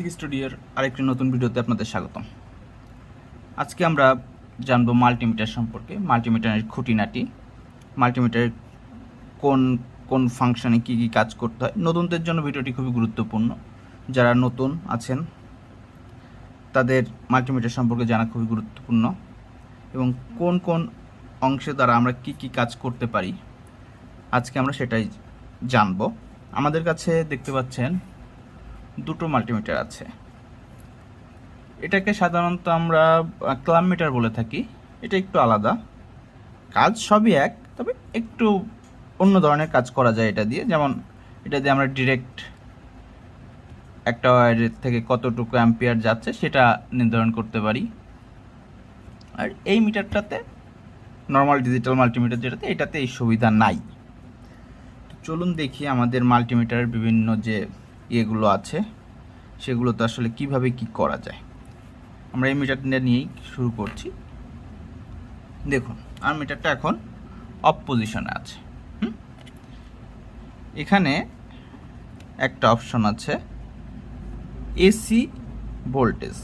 Basic স্টুডিওর আরেকটি নতুন ভিডিওতে আপনাদের স্বাগতম। আজকে আমরা জানব মাল্টিমিটার সম্পর্কে মাল্টিমিটারের খুঁটিনাটি মাল্টিমিটারের কোন কোন ফাংশানে কী কী কাজ করতে হয়। নতুনদের জন্য ভিডিওটি খুবই গুরুত্বপূর্ণ। যারা নতুন আছেন, তাদের মাল্টিমিটার সম্পর্কে জানা খুবই গুরুত্বপূর্ণ। এবং কোন কোন অংশে দ্বারা আমরা কি কি কাজ করতে পারি, আজকে আমরা সেটাই জানব। আমাদের কাছে দেখতে পাচ্ছেন দুটো মাল্টিমিটার আছে। এটাকে সাধারণত আমরা ক্লাম মিটার বলে থাকি। এটা একটু আলাদা। কাজ সবই এক, তবে একটু অন্য ধরনের কাজ করা যায় এটা দিয়ে। যেমন এটা দিয়ে আমরা ডিরেক্ট একটা ওয়ারের থেকে কতটুকু অ্যাম্পিয়ার যাচ্ছে সেটা নির্ধারণ করতে পারি। আর এই মিটারটাতে নর্মাল ডিজিটাল মাল্টিমিটার যেটাতে, এটাতে এই সুবিধা নাই। চলুন দেখি আমাদের মাল্টিমিটারের বিভিন্ন যে ইয়েগুলো আছে, সেগুলো তো আসলে কীভাবে কি করা যায়? আমরা এই মিটারটা নিয়েই শুরু করছি। দেখুন, আর মিটারটা এখন অফ পজিশনে আছে এখানে একটা অপশন আছে এসি ভোল্টেজ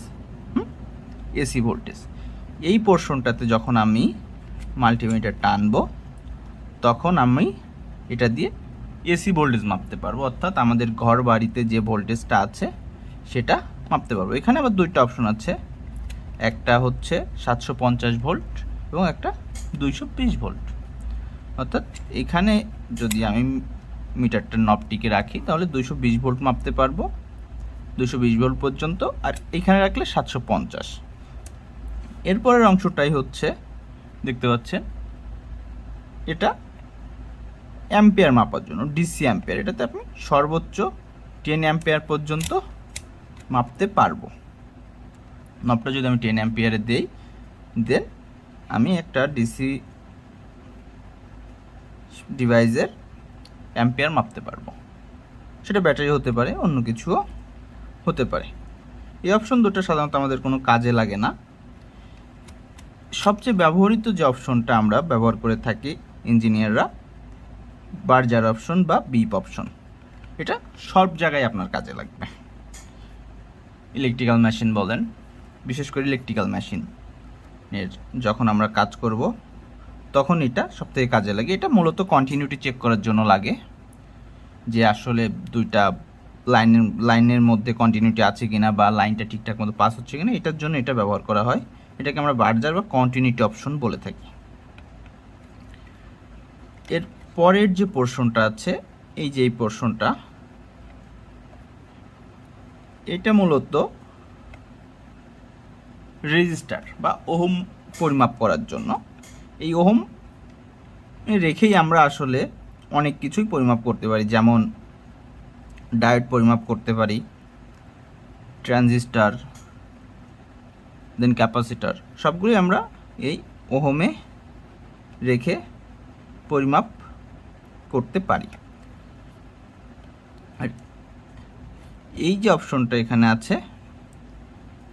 এসি ভোল্টেজ এই পোর্শনটাতে যখন আমি মাল্টিমিটার টানবো, তখন আমি এটা দিয়ে এসি ভোল্টেজ মাপতে পারব, অর্থাৎ আমাদের ঘর বাড়িতে যে ভোল্টেজটা আছে সেটা মাপতে পারব। এখানে আবার দুইটা অপশন আছে। একটা হচ্ছে সাতশো পঞ্চাশ ভোল্ট এবং একটা দুইশো বিশ ভোল্ট। অর্থাৎ এখানে যদি আমি মিটারটা নবটিকে রাখি, তাহলে দুইশো বিশ ভোল্ট মাপতে পারব। দুশো বিশ ভোল্ট পর্যন্ত, আর এখানে রাখলে সাতশো পঞ্চাশ। এরপরের অংশটাই হচ্ছে, দেখতে পাচ্ছেন, এটা অ্যাম্পিয়ার মাপার জন্য, ডিসি অ্যাম্পিয়ার। এটাতে আপনি সর্বোচ্চ টেন অ্যাম্পিয়ার পর্যন্ত মাপতে পারব। নবটা যদি আমি টেন অ্যাম্পিয়ারে দেই, দেন আমি একটা ডিসি ডিভাইসের অ্যাম্পিয়ার মাপতে পারব। সেটা ব্যাটারি হতে পারে, অন্য কিছুও হতে পারে। এই অপশন দুটো সাধারণত আমাদের কোনো কাজে লাগে না। সবচেয়ে ব্যবহৃত যে অপশনটা আমরা ব্যবহার করে থাকি, ইঞ্জিনিয়াররা বার্জার অপশন বা বিপ অপশন এটা সব জায়গায় আপনার কাজে লাগবে। ইলেকট্রিক্যাল মেশিন বলেন, বিশেষ করে ইলেকট্রিক্যাল মেশিন এর যখন আমরা কাজ করব, তখন এটা সবথেকে কাজে লাগে। এটা মূলত কন্টিনিউটি চেক করার জন্য লাগে, যে আসলে দুইটা লাইনের লাইনের মধ্যে কন্টিনিউটি আছে কিনা বা লাইনটা ঠিকঠাক মতো পাস হচ্ছে কিনা, এটার জন্য এটা ব্যবহার করা হয়। এটাকে আমরা বার্জার বা কন্টিনিউটি অপশন বলে থাকি। এর পরের যে পোর্শনটা আছে, এই যে এই পোর্শনটা এটা মূলত রেজিস্টার বা ওহম পরিমাপ করার জন্য। এই ওহম রেখেই আমরা আসলে অনেক কিছুই পরিমাপ করতে পারি। যেমন ডায়েট পরিমাপ করতে পারি ট্রানজিস্টার দেন ক্যাপাসিটার সবগুলোই আমরা এই ওহমে রেখে পরিমাপ করতে পারি। আর এই যে অপশনটা এখানে আছে,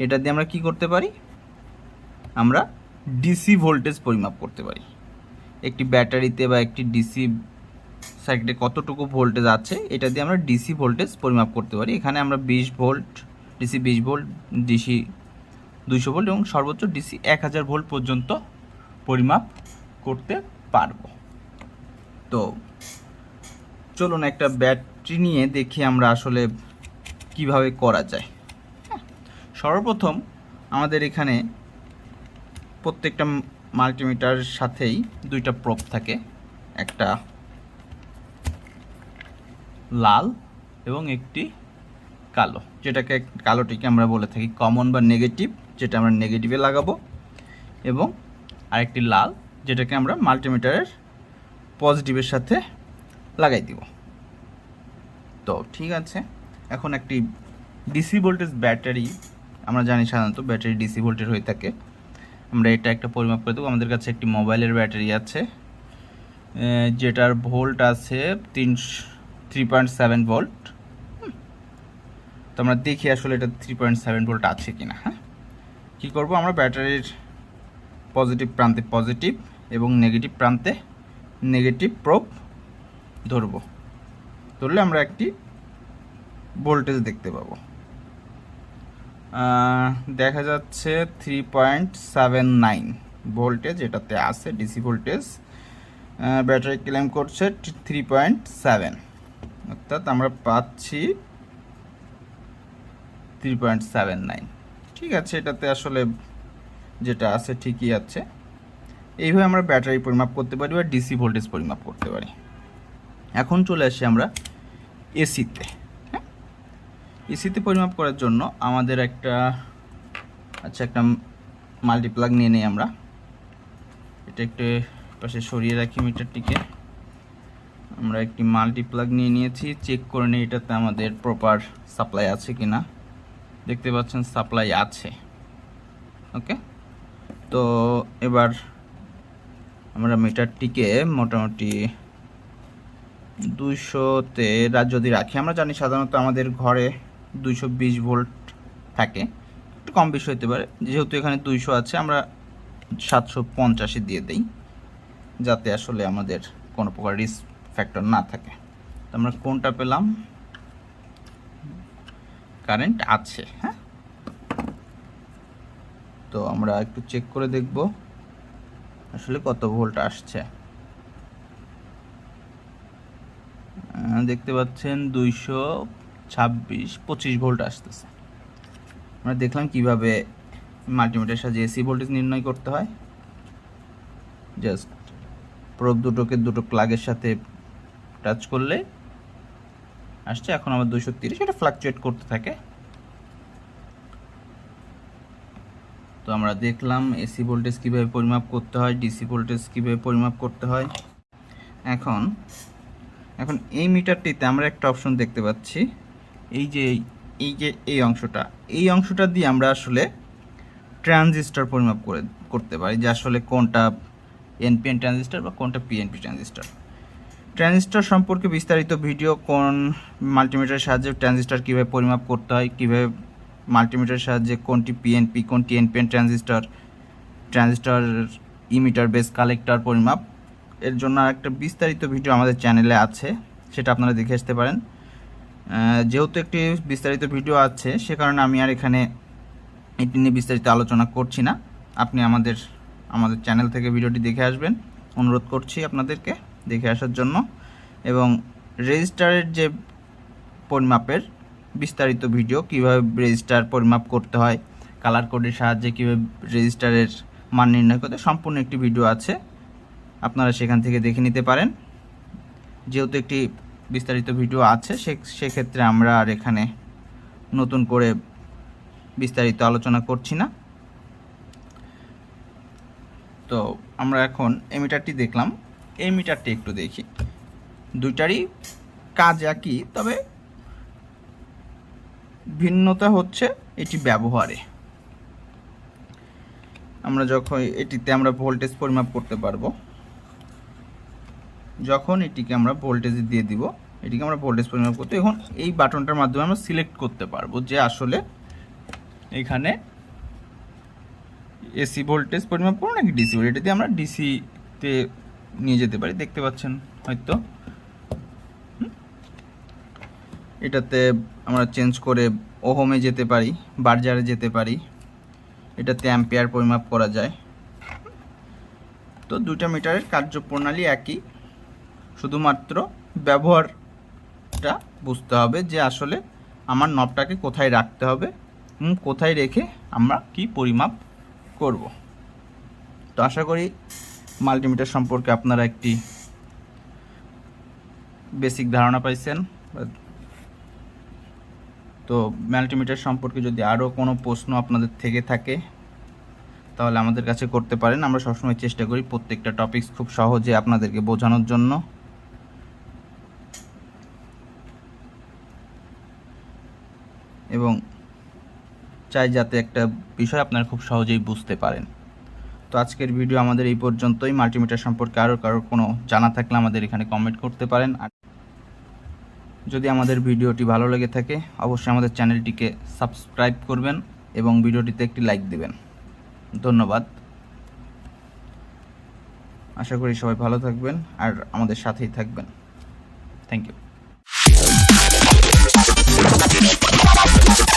এটা দিয়ে আমরা কি করতে পারি? আমরা ডিসি ভোল্টেজ পরিমাপ করতে পারি। একটি ব্যাটারিতে বা একটি ডিসি সার্কিটে কতটুকু ভোল্টেজ আছে, এটা দিয়ে আমরা ডিসি ভোল্টেজ পরিমাপ করতে পারি। এখানে আমরা বিশ ভোল্ট, ডিসি বিশ ভোল্ট, ডিসি দুইশো ভোল্ট এবং সর্বোচ্চ ডিসি এক হাজার ভোল্ট পর্যন্ত পরিমাপ করতে পারব। তো চলুন একটা ব্যাটারি নিয়ে দেখি আমরা আসলে কীভাবে করা যায়। হ্যাঁ, সর্বপ্রথম আমাদের এখানে প্রত্যেকটা মাল্টিমিটার সাথেই দুইটা প্রপ থাকে। একটা লাল এবং একটি কালো যেটাকে কালোটিকে আমরা বলে থাকি কমন বা নেগেটিভ যেটা আমরা নেগেটিভে লাগাবো। এবং আরেকটি লাল যেটাকে আমরা মাল্টিমিটারের পজিটিভের সাথে লাগাই দিব। তো ঠিক আছে, এখন একটি ডিসি ভোল্টেজ ব্যাটারি আমরা জানি সাধারণত ব্যাটারি ডিসি ভোল্টেজ হয়ে থাকে। আমরা এটা একটা পরিমাপ করে দেবো। আমাদের কাছে একটি মোবাইলের ব্যাটারি আছে যেটার ভোল্ট আছে তিন থ্রি পয়েন্ট সেভেন ভোল্ট তো আমরা দেখি আসলে এটা থ্রি পয়েন্ট সেভেন ভোল্ট আছে কিনা হ্যাঁ? কী করব? আমরা ব্যাটারির পজিটিভ প্রান্তে পজিটিভ এবং নেগেটিভ প্রান্তে নেগেটিভ প্রোপ ধরবো। ধরলে আমরা একটি ভোল্টেজ দেখতে পাবো। দেখা যাচ্ছে three point seven nine voltage, এটাতে আছে ডিসি ভোল্টেজ। ব্যাটারি ক্লেম করছে থ্রি পয়েন্ট সেভেন অর্থাৎ আমরা পাচ্ছি থ্রি পয়েন্ট সেভেন নাইন ঠিক আছে, এটাতে আসলে যেটা আছে ঠিকই আছে। এইভাবে আমরা ব্যাটারি পরিমাপ করতে পারি বা ডিসি ভোল্টেজ পরিমাপ করতে পারি। এখন চলে আসি আমরা এসিতে হ্যাঁ? এসিতে পরিমাপ করার জন্য আমাদের একটা আচ্ছা একটা মাল্টিপ্লাগ নিয়ে নেই আমরা। এটা একটু পাশে সরিয়ে রাখি মিটারটিকে। আমরা একটি মাল্টিপ্লাগ নিয়ে নিয়েছি চেক করে নিই এটাতে আমাদের প্রপার সাপ্লাই আছে কি না দেখতে পাচ্ছেন সাপ্লাই আছে ওকে তো এবার আমরা মিটারটিকে মোটামুটি দুইশোতে যদি রাখি, আমরা জানি সাধারণত আমাদের ঘরে দুইশো বিশ ভোল্ট থাকে। একটু কম বেশি হতে পারে। যেহেতু এখানে দুইশো আছে, আমরা সাতশো পঞ্চাশে দিয়ে দিই, যাতে আসলে আমাদের কোনো প্রকার রিস্ক ফ্যাক্টর না থাকে। তো আমরা কোনটা পেলাম? কারেন্ট আছে হ্যাঁ? তো আমরা একটু চেক করে দেখব, আসলে কত ভোল্ট আসছে। দেখতে পাচ্ছেন দুইশো ছাব্বিশ, পঁচিশ ভোল্ট আসতেছে। আমরা দেখলাম কীভাবে মাল্টিমিটার সাহায্যে এসি ভোল্টেজ নির্ণয় করতে হয়। জাস্ট প্রোব দুটোকে দুটো প্লাগের সাথে টাচ করলে আসছে। এখন আমার দুশো তিরিশ, এটা ফ্লাকচুয়েট করতে থাকে। তো আমরা দেখলাম এসি ভোল্টেজ কীভাবে পরিমাপ করতে হয়, ডিসি ভোল্টেজ কীভাবে পরিমাপ করতে হয়। এখন এখন এই মিটারটিতে আমরা একটা অপশন দেখতে পাচ্ছি। এই যে এই যে, এই অংশটা এই অংশটা দিয়ে আমরা আসলে ট্রানজিস্টর পরিমাপ করে, করতে পারি যে আসলে কোনটা এনপিএন ট্রানজিস্টার বা কোনটা পিএনপি ট্রানজিস্টার। ট্রানজিস্টর সম্পর্কে বিস্তারিত ভিডিও, কোন মাল্টিমিটারের সাহায্যে ট্রানজিস্টার কীভাবে পরিমাপ করতে হয়, কীভাবে মাল্টিমিটারের সাহায্যে কোনটি পিএনপি কোনটি NPN transistor transistor emitter base collector পরিমাপ এর জন্য একটা বিস্তারিত ভিডিও আমাদের চ্যানেলে আছে, সেটা আপনারা দেখে আসতে পারেন। যেহেতু একটি বিস্তারিত ভিডিও আছে, সে কারণে আমি আর এখানে এটি নিয়ে বিস্তারিত আলোচনা করছি না। আপনি আমাদের আমাদের চ্যানেল থেকে ভিডিওটি দেখে আসবেন। অনুরোধ করছি আপনাদেরকে দেখে আসার জন্য। এবং রেজিস্টারের যে পরিমাপের বিস্তারিত ভিডিও, কীভাবে রেজিস্টার পরিমাপ করতে হয়, কালার কোডের সাহায্যে কীভাবে রেজিস্টারের মান নির্ণয় করতে সম্পূর্ণ একটি ভিডিও আছে। আপনারা সেখান থেকে দেখে নিতে পারেন। যেহেতু একটি বিস্তারিত ভিডিও আছে সেক্ষেত্রে আমরা আর এখানে নতুন করে বিস্তারিত আলোচনা করছি না। তো আমরা এখন এই মিটারটি দেখলাম। এই মিটারটি একটু দেখি। দুইটারই কাজ একই, তবে ভিন্নতা হচ্ছে এটি ব্যবহারে। আমরা যখন এটিতে আমরা ভোল্টেজ পরিমাপ করতে পারব যখন এটিকে আমরা ভোল্টেজ দিয়ে দিব, এটিকে আমরা ভোল্টেজ পরিমাপ করতে এখন এই বাটনটার মাধ্যমে আমরা সিলেক্ট করতে পারব যে আসলে এখানে এসি ভোল্টেজ পরিমাপ করব নাকি ডিসি ভোল্টেজ দিয়ে আমরা ডিসিতে নিয়ে যেতে পারি, দেখতে পাচ্ছেন হয়তো। এটাতে আমরা চেঞ্জ করে ওহোমে যেতে পারি, বার্জারে যেতে পারি। এটাতে অ্যাম্পিয়ার পরিমাপ করা যায়। তো দুইটা মিটারের কার্যপ্রণালী একই। শুধুমাত্র ব্যবহারটা বুঝতে হবে যে আসলে আমার নবটাকে কোথায় রাখতে হবে কোথায় রেখে আমরা কি পরিমাপ করব। তো আশা করি মাল্টিমিটার সম্পর্কে আপনারা একটি বেসিক ধারণা পাইছেন। তো মাল্টিমিটার সম্পর্কে যদি আরও কোনো প্রশ্ন আপনাদের থেকে থাকে, তাহলে আমাদের কাছে করতে পারেন। আমরা সবসময় চেষ্টা করি প্রত্যেকটা টপিকস খুব সহজে আপনাদেরকে বোঝানোর জন্য। এবং চাই যাতে একটা বিষয় আপনারা খুব সহজেই বুঝতে পারেন। তো আজকের ভিডিও আমাদের এই পর্যন্তই। মাল্টিমিটার সম্পর্কে আরও কারোর কোনো জানা থাকলে আমাদের এখানে কমেন্ট করতে পারেন। আর যদি আমাদের ভিডিওটি ভালো লেগে থাকে, অবশ্যই আমাদের চ্যানেলটিকে সাবস্ক্রাইব করবেন এবং ভিডিওটিতে একটি লাইক দেবেন। ধন্যবাদ। আশা করি সবাই ভালো থাকবেন আর আমাদের সাথেই থাকবেন। Thank you. Yeah.